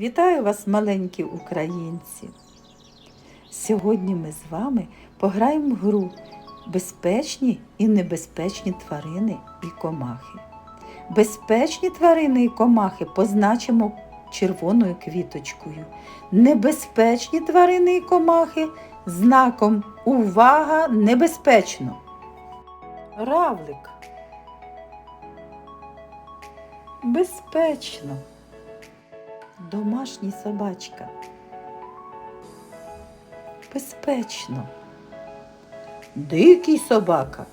Вітаю вас, маленькі українці! Сьогодні ми з вами пограємо в гру Безпечні і небезпечні тварини і комахи. Безпечні тварини і комахи позначимо червоною квіточкою. Небезпечні тварини і комахи знаком Увага! Небезпечно! Равлик. Безпечно. Домашній собачка. Безпечно. Дикий собака.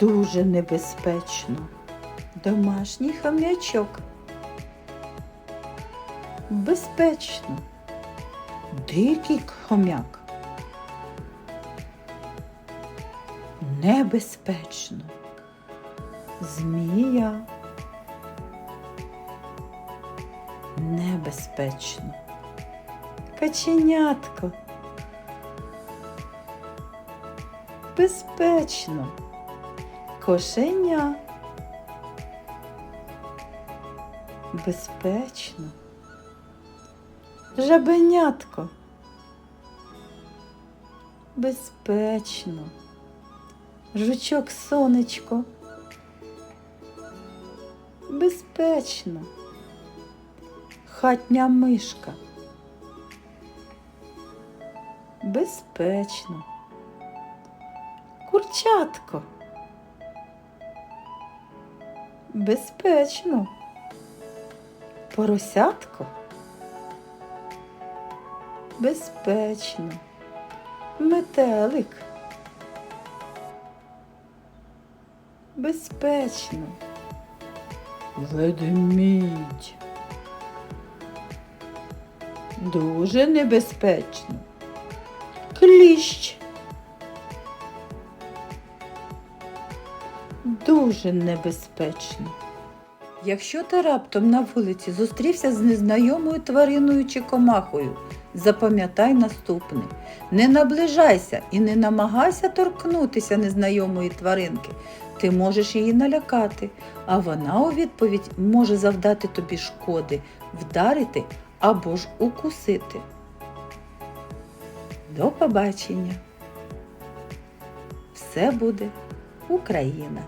Дуже небезпечно. Домашній хом'ячок. Безпечно. Дикий хом'як. Небезпечно. Змія. Небезпечно. Каченятко. Безпечно. Кошеня. Безпечно. Жабенятко. Безпечно. Жучок сонечко. Безпечно. Хатня мишка. Безпечно. Курчатко. Безпечно. Поросятко. Безпечно. Метелик. Безпечно. Ведмідь. Дуже небезпечно. Кліщ. Дуже небезпечно. Якщо ти раптом на вулиці зустрівся з незнайомою твариною чи комахою, запам'ятай наступне: не наближайся і не намагайся торкнутися незнайомої тваринки. Ти можеш її налякати, а вона у відповідь може завдати тобі шкоди, вдарити або ж укусити. До побачення! Все буде Україна!